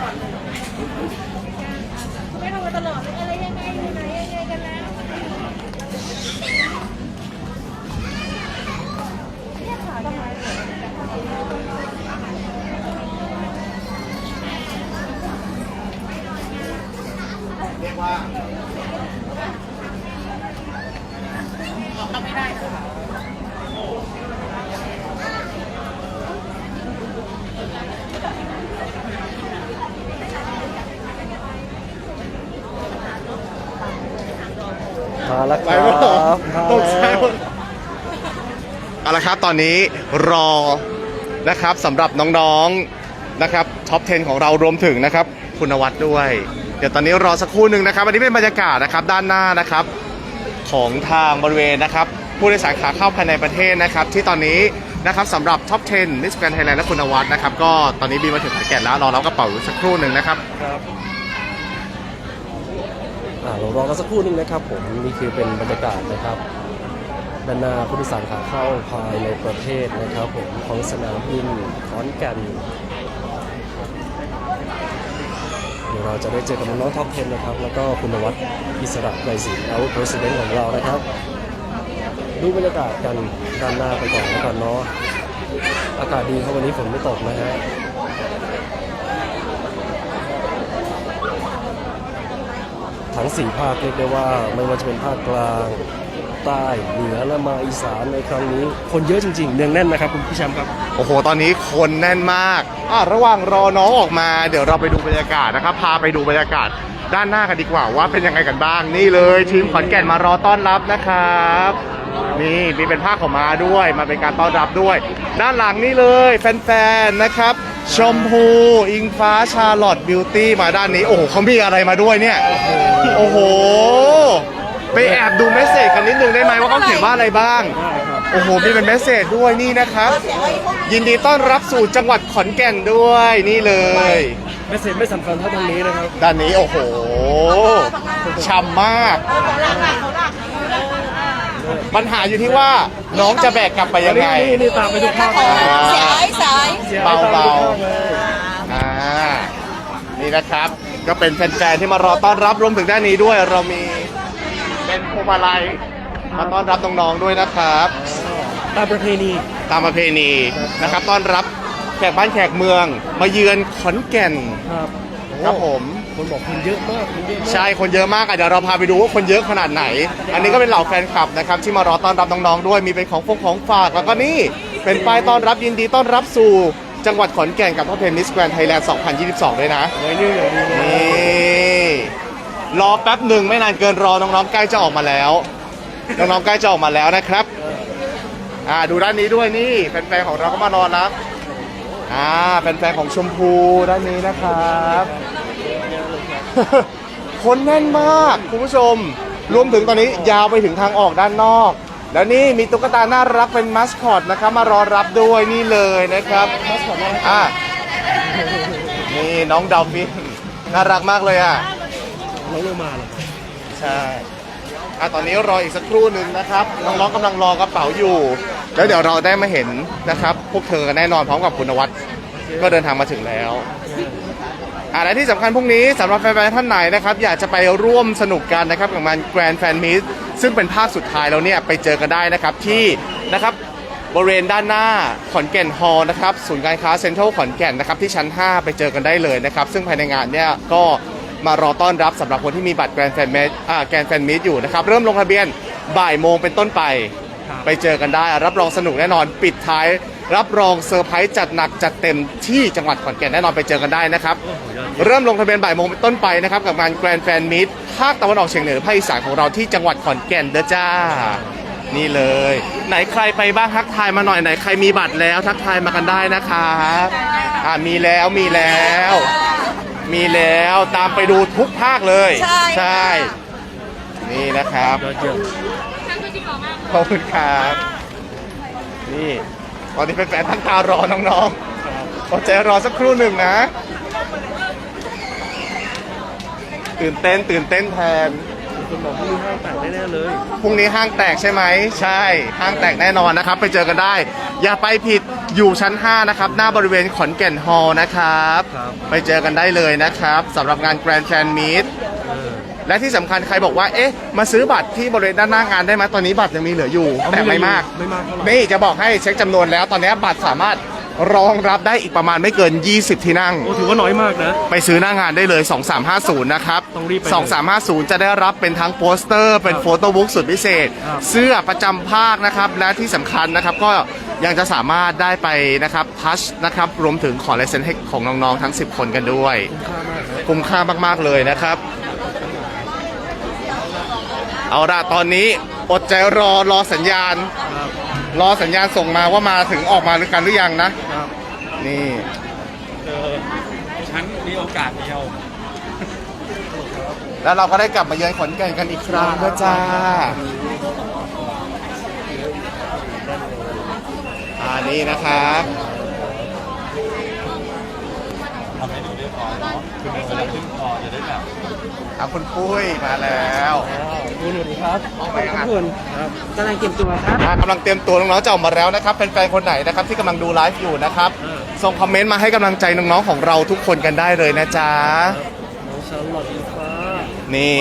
ไม่ทำมาตลอดเลยอะไรยังไงอยู่ไหนยังไงกันแล้วเนี่ยขาทำไม เรียกว่า มาแล้วค ไป รับ ไม่หรอ มา ตกใจ แล้ว หมด เอาละครับตอนนี้รอนะครับสำหรับน้องๆนะครับท็อป 10 ของเรารวมถึงนะครับคุณวัฒน์ด้วย เดี๋ยวตอนนี้รอสักครู่หนึ่งนะครับอันนี้เป็นบรรยากาศนะครับด้านหน้านะครับของทางบริเวณนะครับผู้โดยสารขาเข้าภายในประเทศนะครับ ที่ตอนนี้นะครับสำหรับท็อป 10 นิสแกนไทยแลนด์และคุณวัฒน์นะครับ ก็ตอนนี้บินมาถึงขอนแก่นแล้วรอรับกระเป๋าอยู่สักครู่หนึ่งนะครับครับอ่าเรารอกันสักครู่หนึงนะครับผมนี่คือเป็นบรรยากาศนะครับ ด้านหน้าผู้โดยสารขาเข้าภายในประเทศนะครับผมของสนามบินขอนแก่นเดี๋ยวเราจะได้เจอกับน้องท็อป10นะครับ แล้วก็คุณนวัดอิสระไกรศิลป์เอาประธานของเรานะครับ ดูบรรยากาศกันด้านหน้าไปก่อนแล้วกันเนาะอากาศดีครับวันนี้ฝนไม่ตกนะฮะทั้งสี่ภาคเรียกได้ว่าไม่ว่าจะเป็นภาคกลาง ใต้เหนือและมาอีสานในครั้งนี้ คนเยอะจริงๆเนืองแน่นนะครับ คุณพี่แชมป์ครับ โอ้โห ตอนนี้คนแน่นมากอะระหว่างรอน้องออกมา เดี๋ยวเราไปดูบรรยากาศนะครับ พาไปดูบรรยากาศด้านหน้ากันดีกว่าว่าเป็นยังไงกันบ้าง นี่เลยทีมขอนแก่นมารอต้อนรับนะครับ นี่มีเป็นผ้าขาวมาด้วย มาเป็นการต้อนรับด้วย ด้านหลังนี่เลยแฟนๆนะครับ ชมพูอิงฟ้าชาลอตบิวตี้มาด้านนี้ โอ้โหเขามีอะไรมาด้วยเนี่ย โอ้โห ไปแอบดูเมสเซจกันนิดนึงได้ไหมว่าเขาเขียนว่าอะไรบ้าง โอ้โห มีเป็นเมสเซจด้วยนี่นะครับ ยินดีต้อนรับสู่จังหวัดขอนแก่นด้วยนี่เลย ไม่เสร็จไม่สำคัญเท่าตรงนี้นะครับ ด้านนี้โอ้โหช่ำมาก ปัญหาอยู่ที่ว่าน้องจะแบกกลับไปยังไง นี่นี่ตามไปทุกภาคเลยสายสายเบาๆตมไปทุกภคเลย อ่า นี่นะครับ ก็เป็นแฟนๆที่มารอต้อนรับรวมถึงด้านนี้ด้วยเรามี เป็นพวงมาลัยมาต้อนรับน้องๆด้วยนะครับ ตามประเพณี ตามประเพณีนะครับต้อนรับแขกบ้านแขกเมือง มาเยือนขอนแก่นครับครับผม คนบอกคนเยอะมากคนเยอะมากใช่คนเยอะมากอะเดี๋ยวเราพาไปดูว่าคนเยอะขนาดไหน อันนี้ก็เป็นเหล่าแฟนคลับนะครับที่มารอต้อนรับน้องๆด้วยมีเป็นของฟงของฝากแล้วก็นี่เป็นป้ายต้อนรับยินดีต้อนรับสู่จังหวัดขอนแก่นกับพ่อเพนมิสแกรนไทยแลนด์ 2022 ด้วยนะไว้นี่เลยนี่เลยนี่ รอแป๊บหนึ่งไม่นานเกินรอน้องๆใกล้จะออกมาแล้วน้องๆใกล้จะออกมาแล้วนะครับอ่าดูด้านนี้ด้วยนี่แฟนๆของเราก็มารอรับอ่าแฟนๆของชมพูด้านนี้นะครับ คนแน่นมากคุณผู้ชม รวมถึงตอนนี้ยาวไปถึงทางออกด้านนอก แล้วนี่มีตุ๊กตาน่ารักเป็นมัสคอตนะครับมารอรับด้วยนี่เลยนะครับอะนี่น้องดอลฟินน่ารักมากเลยอะ น้องโลมาเหรอใช่อะตอนนี้รออีกสักครู่หนึ่งนะครับ น้องๆกำลังรอกระเป๋าอยู่ แล้วเดี๋ยวเราได้มาเห็นนะครับ พวกเธอกันแน่นอนพร้อมกับคุณนวัดก็เดินทางมาถึงแล้วอะและที่สำคัญพรุ่งนี้สำหรับแฟนๆท่านไหนนะครับ อยากจะไปร่วมสนุกกันนะครับกับงานแกรนด์แฟนมิสซึ่งเป็นภาคสุดท้ายแล้วเนี่ยไปเจอกันได้นะครับที่นะครับบริเวณด้านหน้าขอนแก่นฮอลล์นะครับศูนย์การค้าเซ็นทรัลขอนแก่นนะครับที่ชั้น 5 ไปเจอกันได้เลยนะครับ ซึ่งภายในงานเนี่ยก็ มารอต้อนรับสำหรับคนที่มีบัตรแกรนด์แฟนมิสอ่าแกรนด์แฟนมิสอยู่นะครับ เริ่มลงทะเบียนบ่ายโมงเป็นต้นไป ไปเจอกันได้ รับรองสนุกแน่นอน ปิดท้าย รับรองเซอร์ไพรส์จัดหนักจัดเต็มที่จังหวัดขอนแก่นแน่นอนไปเจอกันได้นะครับ เริ่มลงทะเบียนบ่ายโมงเป็นต้นไปนะครับกับงานแกรนด์แฟนมิตภาคตะวันออกเฉียงเหนือภาคอีสานของเราที่จังหวัดขอนแก่นเด้อจ้า นี่เลย ไหนใครไปบ้างทักทายมาหน่อยไหนใครมีบัตรแล้วทักทายมากันได้นะครับอ่ามีแล้วมีแล้ว มีแล้วตามไปดูทุกภาคเลยใช่นี่นะครับ ยอดเยี่ยมขอบคุณครับ นี่ ตอนนี้เป็นแฟนๆตั้งตารอน้องๆอดใจรอสักครู่หนึ่งนะ ตื่นเต้นตื่นเต้นแทนมีคนบอกว่ามีห้างแตกแน่ๆเลยพรุ่งนี้ห้างแตกใช่ไหม ใช่ ห้างแตกแน่นอนนะครับ ไปเจอกันได้ อย่าไปผิด อยู่ชั้น 5 นะครับ หน้าบริเวณขอนแก่นฮอลล์นะครับ ครับไปเจอกันได้เลยนะครับสำหรับงาน Grand Fan Meet เออ และที่สำคัญใครบอกว่า เอ๊ะ มาซื้อบัตรที่บริเวณด้านหน้างานได้ไหมตอนนี้บัตรยังมีเหลืออยู่แต่ไม่มาก ไม่มากเท่าไหร่ นี่จะบอกให้เช็คจำนวนแล้ว ตอนนี้บัตรสามารถรองรับได้อีกประมาณไม่เกิน 20 ที่นั่ง โอ้ถือว่าน้อยมากนะ ไปซื้อหน้างานได้เลย 2350 นะครับต้องรีบไป2350 จะได้รับเป็นทั้งโปสเตอร์ เป็นโฟโต้บุ๊กสุดพิเศษ ครับ เสื้อประจำภาคนะครับ และที่สำคัญนะครับ ก็ ยังจะสามารถได้ไปนะครับทัชนะครับรวมถึงขอลายเซ็นให้ของน้องๆทั้ง 10 คนกันด้วย คุ้มค่ามากนะคุ้มค่ามากๆเลยนะครับ เอาละตอนนี้อดใจรอรอสัญญาณครับรอสัญญาณส่งมาว่ามาถึงออกมาหรือกันหรือยังนะครับนี่เออฉันมีโอกาสเดียว แล้วเราก็ได้กลับมาเยือนขอนแก่นกันอีกครั้งนะจ้าอ่า นี่นะครับทำให้ดูเรียบร้อยเนาะคือมันจะได้ขึ้นคอจะได้แบบครับคุณปุ้ยมาแล้วคุณสวัสดีครับไปยังไงคุณครับกำลังเก็บตัวครับอ่ากำลังเตรียมตัวน้องๆจะออกมาแล้วนะครับแฟนๆคนไหนนะครับที่กำลังดูไลฟ์อยู่นะครับเออส่งคอมเมนต์มาให้กำลังใจน้องๆของเราทุกคนกันได้เลยนะจ๊ะน้องชาร์ลอตอินฟ้านี่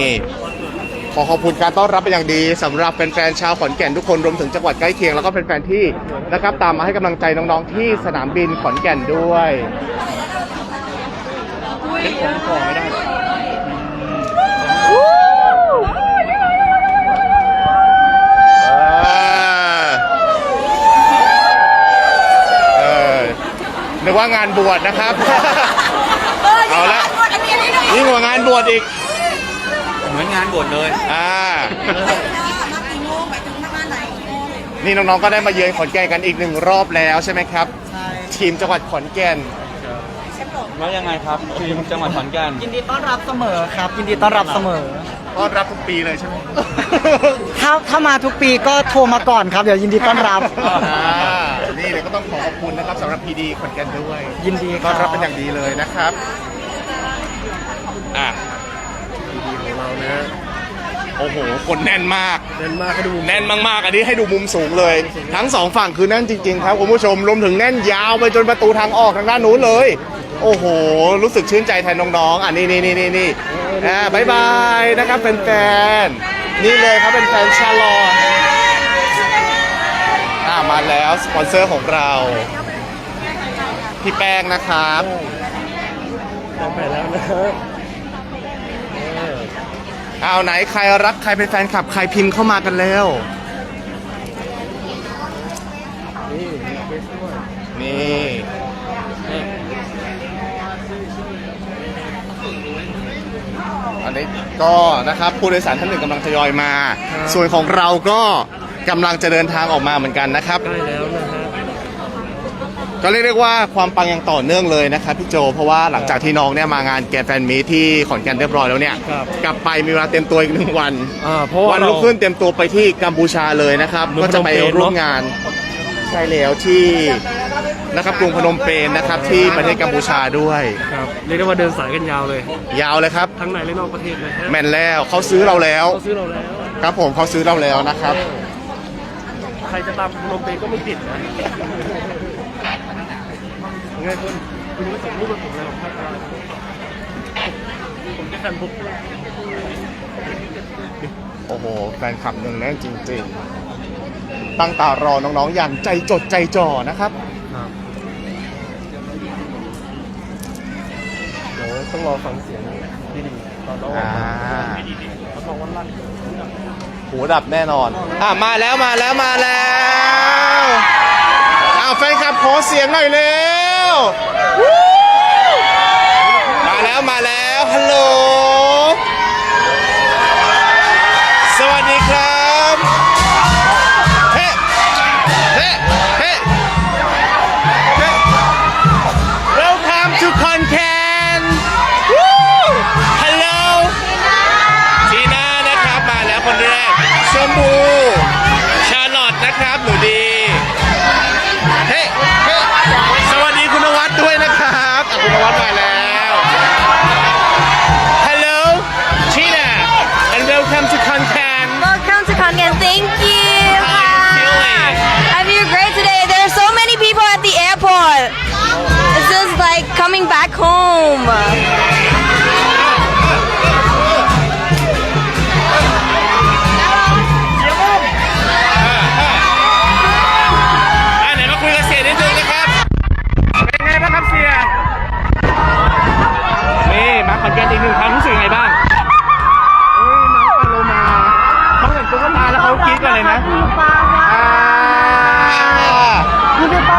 ขอขอบคุณการต้อนรับเป็นอย่างดีสำหรับแฟนๆชาวขอนแก่นทุกคนรวมถึงจังหวัดใกล้เคียงแล้วก็แฟนๆที่นะครับตามมาให้กำลังใจน้องๆที่สนามบินขอนแก่นด้วยเป็นของคอไม่ได้เออเออนึกว่างานบวชนะครับ เอาละอันนี้อันนี้หน่อยยิ่งกว่างานบวชอีกเห มือนงานบวชเลยอ่า มากี่โมงหมายถึงประมาณไหนกี่โมงนี่น้องๆ ก็ได้มาเยือนขอนแก่นกันอีกหนึ่งรอบแล้วใช่ไหมครับใช่ทีมจังหวัดขอนแก่นเชฟบอกแล้วยังไงครับทีมจังหวัดขอนแก่นยินดีต้อนรับเสมอครับ ยินดีต้อนรับเสมอ ต้อนรับทุกปีเลยใช่ไหม ถ้าถ้ามาทุกปีก็โทรมาก่อนครับ เดี๋ยวยินดีต้อนรับ อ่านี่เลยก็ต้องขอขอบคุณนะครับสำหรับพีดีขอนแก่นด้วยยินดีคต้รัอบนรับเป็นอย่างดีเลยนะครับ อะ ดีของเรานะโอ้โห คนแน่นมาก แน่นมากให้ดูแน่นมากๆ อันนี้ให้ดูมุมสูงเลย ทั้งสองฝั่งคือแน่นจริงๆ ครับคุณผู้ชมรวมถึงแน่นยาวไปจนประตูทางออกทางด้านนู้นเลย โอ้โห รู้สึกชื่นใจแทนน้องๆอะนี่นี่นี่นี่นี่อ่าบายบายนะครับแฟนๆนี่เลยครับเป็นแฟนชาลอตอ่ามาแล้วสปอนเซอร์ของเราพี่แป้งนะครับ ลองไปแล้วนะเออ เอาไหนใครรักใครเป็นแฟนคลับ ใครพิมพ์เข้ามากันแล้วนี่มีเฟซด้วยนี่อันนี้ก็นะครับผู้โดยสารท่านหนึ่งกำลังทยอยมา ส่วนของเราก็กำลังจะเดินทางออกมาเหมือนกันนะครับ ใกล้แล้วนะฮะ ก็เรียกได้ว่าความปังยังต่อเนื่องเลยนะครับพี่โจ เพราะว่าหลังจากที่น้องเนี่ยมางานแกนแฟนมีตที่ขอนแก่นเรียบร้อยแล้วเนี่ย ครับ กลับไปมีเวลาเต็มตัวอีกหนึ่งวัน อ่าเพราะว่าวันเรา รุ่งขึ้นเต็มตัวไปที่กัมพูชาเลยนะครับ เมืองก็จะไปพนมเปญเนอะร่วมงานใช่แล้วที่นะครับกรุงพนมเปญนะครับที่ประเทศกัมพูชาด้วย ครับเรียกได้ว่าเดินสายกันยาวเลย ยาวเลยครับ ทั้งในและนอกประเทศเลยฮะแม่นแล้วเขาซื้อเราแล้ว เขาซื้อเราแล้ว ครับผมเขาซื้อเราแล้วนะครับ ใครจะตามพนมเปญก็ไม่ติดนะยัง ไงคุณคุณไม่ส่งรูปมาผมเลยหรอกครับผมจะแฟนบุ๊กโอ้โหแฟนคลับหนึ่งแน่นจริง ๆ ตั้งตารอน้องๆ อย่างใจจดใจจ่อนะครับครับเดี๋ยวต้องรอฟังเสียงดีๆตอนเราอ่ารับรองว่าลั่นหูดับแน่นอน อะมาแล้วมาแล้วมาแล้ว อ้าแฟนคลับขอเสียงหน่อยเร็ว มาแล้วมาแล้วฮัลโหล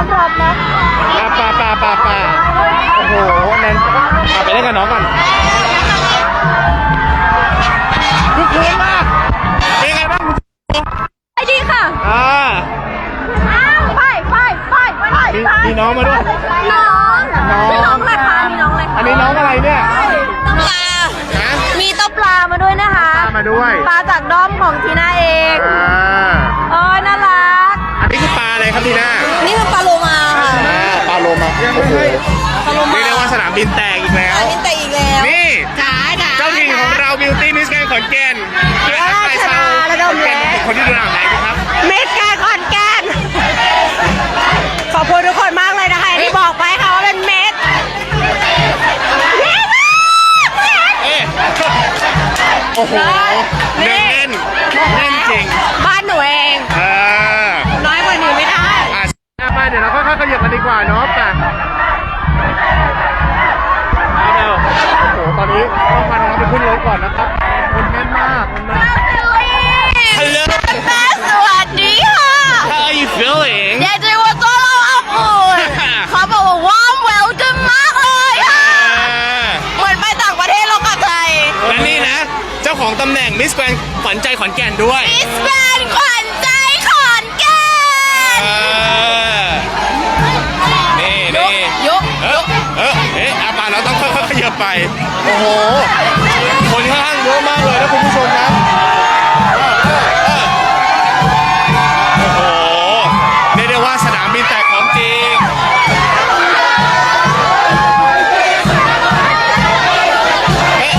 ามรอบนะป่าปลาปลาปลาปลาโอ้โหแนนอะไปเล่นกับน้องก่อนทุกคืนมากเป็นไงบ้างไอ้ดีค่ะ อ่าไปไปไปไปมไปมีน้องมาด้วย น้องน้องอะไรคะมีน้องอะไรอันนี้น้องอะไรเนี่ยต้มปลา ฮะมีต้มปลามาด้วยนะคะปลามาด้วยปลาจากด้อมของทีน่าเองอ๋าโอ้ยน่ารัก อันนี้คือปลาอะไรครับทีน่า โลมาโอ้โหเรียกได้ว่าสนามบินแตกอีกแล้วนี่แต่อีกแล้วนี่ จ๋าจ๋าเจ้าถิ่นของเราบิวตี้มิสแกนขอนแก่นราชดาระดมแล้เป็นคนที่ดูหนังไหนนะครับเมดแกนขอนแก่นขอบคุณทุกคนมากเลยนะคะที่บอกไปค่ะว่าเป็นเมดเมดเอ๊ะโอ้โห ก่อนนะครับคนแน่นมากคนแน่น Hello แม่สวัสดีค่ะ How are you feeling อยากจะว่าต้อนรับอบอุ่นเขาบอกว่าว้ามเวลกันมากเลยค่ะ เหมือนไปต่างประเทศเรากลับไทยและนี่นะ เจ้าของตำแหน่งมิสแกรนขวัญใจขอนแก่นด้วยมิสแกรนด์ขวัญใจขอนแก่นเออนี่นี่ยกเออเออเอ๊ะอาปาเราต้องค่อยๆขยับไป โอ้โหคนข้างๆ เยอะมากเลยนะคุณผู้ชมนะเออเออเออโอ้โหเรียกได้ว่าสนามบินแตกของจริงเอ๊ะ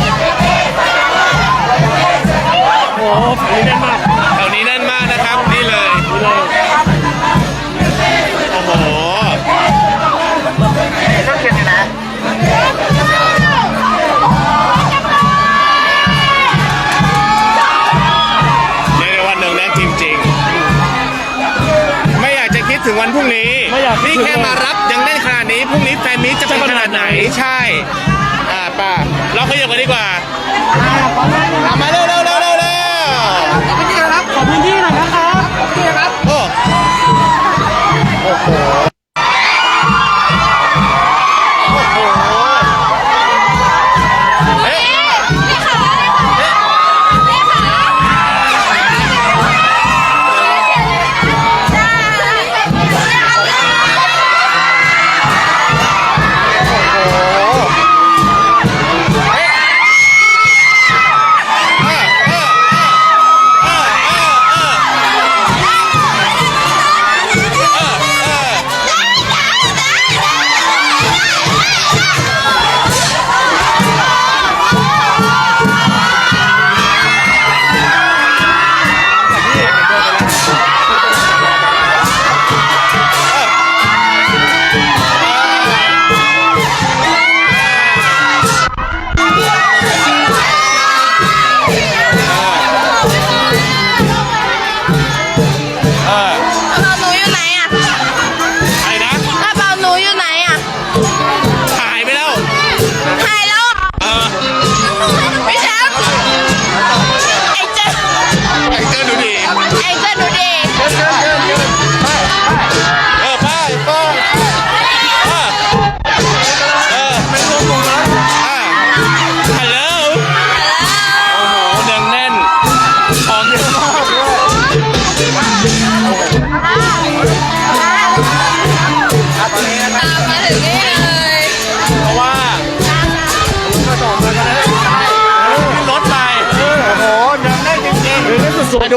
โอ้โหแถวนี้แน่นมาก แบบนี่แค่มารับยังได้ขนาดนี้พรุ่งนี้แฟนมิตจะเป็นขนาดไหนใช่ อ่าป่ะเราขยับกันดีกว่า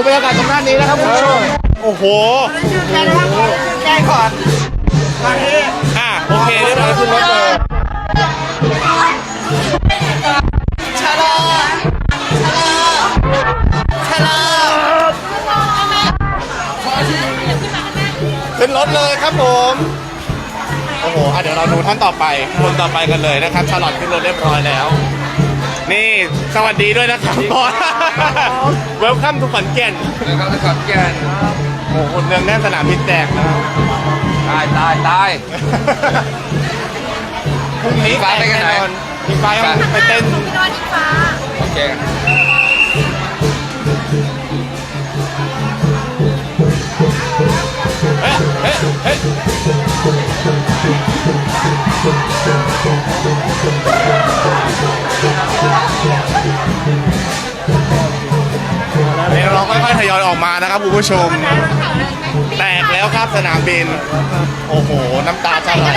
ดไปดูบรรยากาศตรงด้านนี้นะครับคุณผู้ชมโอ้โหแก้ก่อนมาที่อะโอเคเรียบร้อยขึ้นรถเลยชะลอชะลอขึ้นรถเลยครับผมโอ้โหอะเดี๋ยวเราดูท่านต่อไปคนต่อไปกันเลยนะครับชาลอตขึ้นรถเรียบร้อยแล้ว นี่สวัสดีด้วยนะครับบอสเวลคัมทุกขอนแก่นแล้วก็ขอนแก่นโอ้โหคนเนืองแน่นสนามบินแตกนะตายตายตาย พรุ่งนี้ฟ้าไปกันไหนแอพี่ฟ้ายังไปเต้นนอนอีฟ้าโอเคเฮ้ยเฮ้ยเฮ้ย เดี๋ยวเราค่อยๆทยอยออกมานะครับคุณผู้ชม แตกแล้วครับสนามบิน โอ้โห น้ำตาจะไหล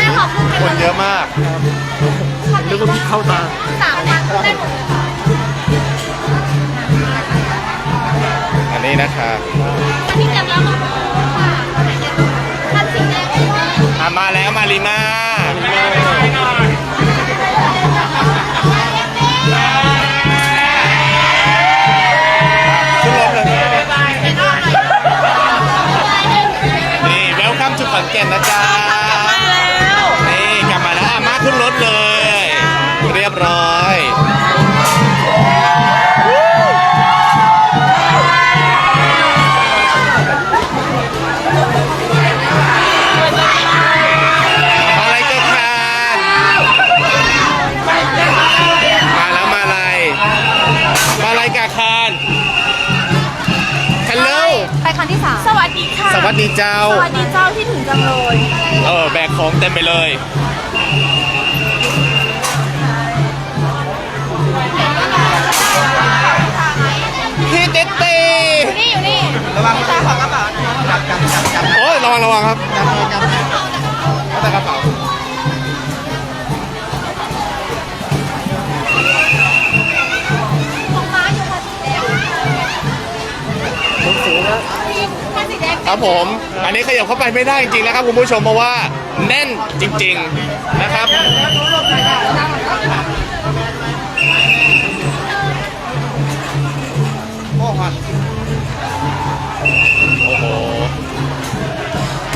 คนเยอะมากนึกว่าเข้าตาอันนี้นะคะพี่ะมาแล้วมาริมาขึ้นรถเลยนี่เวลคัมจุขอนแก่นนะจ๊ะ โอ้ยระวังระวังครับจับเลยจับเลยเอาแต่กระเป๋าผมสูงนะคันสีแดงครับผม อันนี้ขยับเข้าไปไม่ได้จริงๆนะครับคุณผู้ชมเพราะว่าแน่นจริง ๆ นะครับ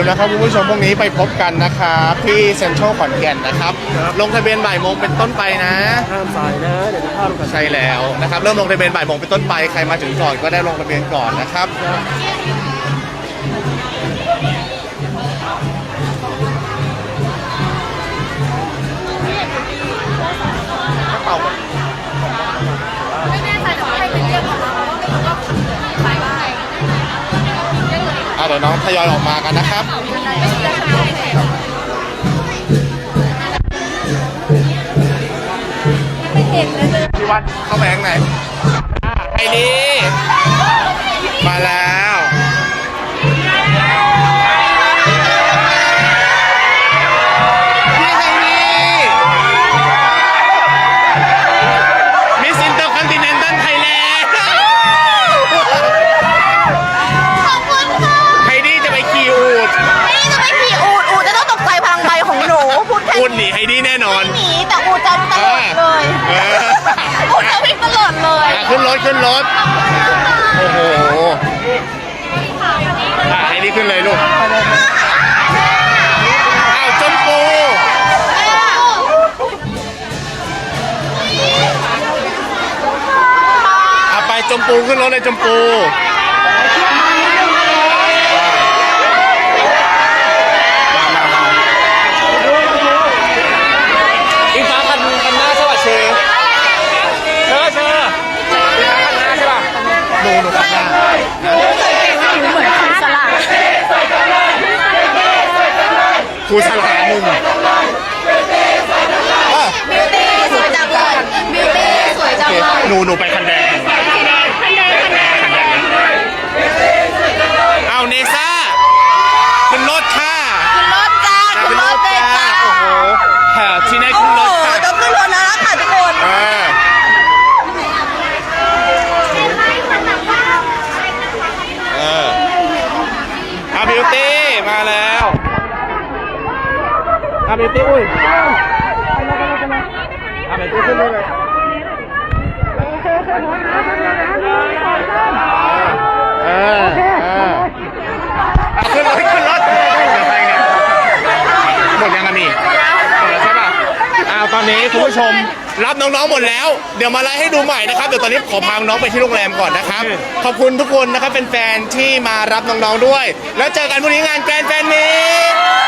มนะครับคุณผู้ชมพรุ่งนี้ไปพบกันนะครับที่เซ็นทรัลขอนแก่นนะครับ ลงทะเบียนบ่ายโมงเป็นต้นไปนะห้ามสายนะเดี๋ยวจะพลาดโอกาสใช่แล้วนะครับเริ่มลงทะเบียนบ่ายโมงเป็นต้นไปใครมาถึงก่อนก็ได้ลงทะเบียนก่อนนะครับ ยกเลยอะเดี๋ยวน้องทยอยออกมากันนะครับพี่วัดเข้าไปข้างในอะไฮดีมาแล้ว ขึ้นรถ โอ้โหอะไฮดีขึ้นเลยลูกอ้าวจมปูอะไปจมปูขึ้นรถเลยจมปูอิงฟ้าคันคันหน้าใช่ป่ะเชอเชอเชออิงฟ้าคันหน้าใช่ป่ะหนูหนูคันหน้า เหมือนครูสลา ครูสลาหนุ่มอะบิวตี้สวยจังเลยบิวตี้สวยจังโอเคเลย หนูหนูไปคันแดงเอาเนซ่าขึ้นรถค่ะ ขึ้นรถจ้าขึ้นรถเลยจ้า โอ้โหแถวที่ไหนขึ้นรถค่ะ ต้องขึ้นรถแล้วค่ะทุกคน เออเอออาบิวตี้มาแล้ว อาบิวตี้อุ้ยอาบิวตี้ขึ้นรถเลยเออเออเอาขึ้นรถขึ้นรถเดี๋ยวไปเนี่ยหมดยังกันนี่หมดแล้วใช่ป่ะอ้าวตอนนี้คุณผู้ชมรับน้องๆหมดแล้ว เดี๋ยวมาไลฟ์ให้ดูใหม่นะครับเดี๋ยวตอนนี้ขอพาน้องๆไปที่โรงแรมก่อนนะครับ ขอบคุณทุกคนนะครับเป็นแฟนๆที่มารับน้องๆด้วย แล้วเจอกันพรุ่งนี้งานแกรนด์แฟนมีต